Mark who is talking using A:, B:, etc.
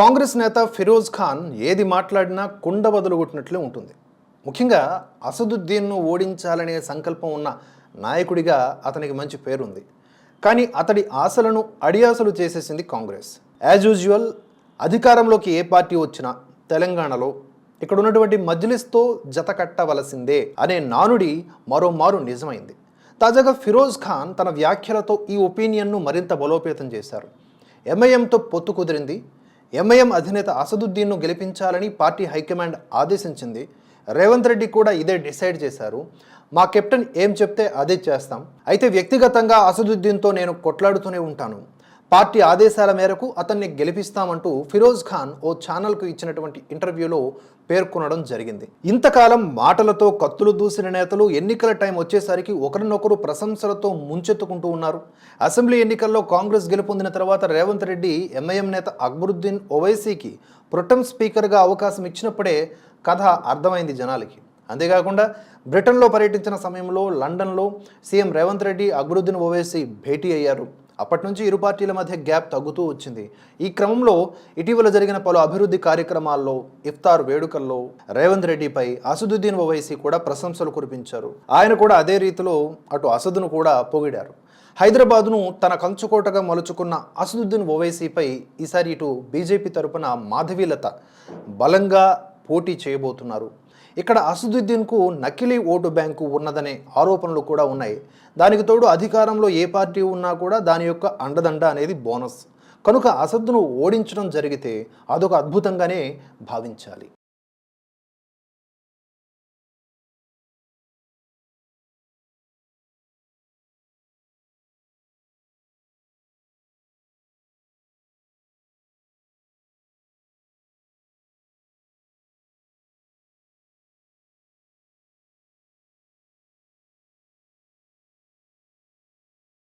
A: కాంగ్రెస్ నేత ఫిరోజ్ ఖాన్ ఏది మాట్లాడినా కుండ బదులుగొట్టినట్లే ఉంటుంది. ముఖ్యంగా అసదుద్దీన్ను ఓడించాలనే సంకల్పం ఉన్న నాయకుడిగా అతనికి మంచి పేరుంది. కానీ అతడి ఆశలను అడియాసలు చేసేసింది కాంగ్రెస్. యాజ్ యూజువల్ అధికారంలోకి ఏ పార్టీ వచ్చినా తెలంగాణలో ఇక్కడ ఉన్నటువంటి మజ్లిస్తో జత కట్టవలసిందే అనే నానుడి మరోమారు నిజమైంది. తాజాగా ఫిరోజ్ ఖాన్ తన వ్యాఖ్యలతో ఈ ఒపీనియన్ను మరింత బలోపేతం చేశారు. ఎంఐఎంతో పొత్తు కుదిరింది. ఎంఐఎం అధినేత అసదుద్దీన్ను గెలిపించాలని పార్టీ హైకమాండ్ ఆదేశించింది. రేవంత్ రెడ్డి కూడా ఇదే డిసైడ్ చేశారు. మా కెప్టెన్ ఏం చెప్తే అదే చేస్తాం. అయితే వ్యక్తిగతంగా అసదుద్దీన్తో నేను కొట్లాడుతూనే ఉంటాను. పార్టీ ఆదేశాల మేరకు అతన్ని గెలిపిస్తామంటూ ఫిరోజ్ ఖాన్ ఓ ఛానల్కు ఇచ్చినటువంటి ఇంటర్వ్యూలో పేర్కొనడం జరిగింది. ఇంతకాలం మాటలతో కత్తులు దూసిన నేతలు ఎన్నికల టైం వచ్చేసరికి ఒకరినొకరు ప్రశంసలతో ముంచెత్తుకుంటూ ఉన్నారు. అసెంబ్లీ ఎన్నికల్లో కాంగ్రెస్ గెలుపొందిన తర్వాత రేవంత్ రెడ్డి ఎంఐఎం నేత అక్బరుద్దీన్ ఓవైసీకి ప్రొటెం స్పీకర్గా అవకాశం ఇచ్చినప్పుడే కథ అర్థమైంది జనాలకి. అంతేకాకుండా బ్రిటన్లో పర్యటించిన సమయంలో లండన్లో సీఎం రేవంత్ రెడ్డి అక్బరుద్దీన్ ఓవైసీ భేటీ అయ్యారు. అప్పటి నుంచి ఇరు పార్టీల మధ్య గ్యాప్ తగ్గుతూ వచ్చింది. ఈ క్రమంలో ఇటీవల జరిగిన పలు అభివృద్ధి కార్యక్రమాల్లో ఇఫ్తార్ వేడుకల్లో రేవంత్ రెడ్డిపై అసదుద్దీన్ ఓవైసీ కూడా ప్రశంసలు కురిపించారు. ఆయన కూడా అదే రీతిలో అటు అసదును కూడా పొగిడారు. హైదరాబాద్ను తన కంచుకోటగా మలుచుకున్న అసదుద్దీన్ ఓవైసీపై ఈసారి ఇటు బీజేపీ తరపున మాధవీలత బలంగా పోటీ చేయబోతున్నారు. ఇక్కడ అసదుద్దీన్కు నకిలీ ఓటు బ్యాంకు ఉన్నదనే ఆరోపణలు కూడా ఉన్నాయి. దానికి తోడు అధికారంలో ఏ పార్టీ ఉన్నా కూడా దాని యొక్క అండదండ అనేది బోనస్. కనుక అసద్దును ఓడించడం జరిగితే అదొక అద్భుతంగానే భావించాలి.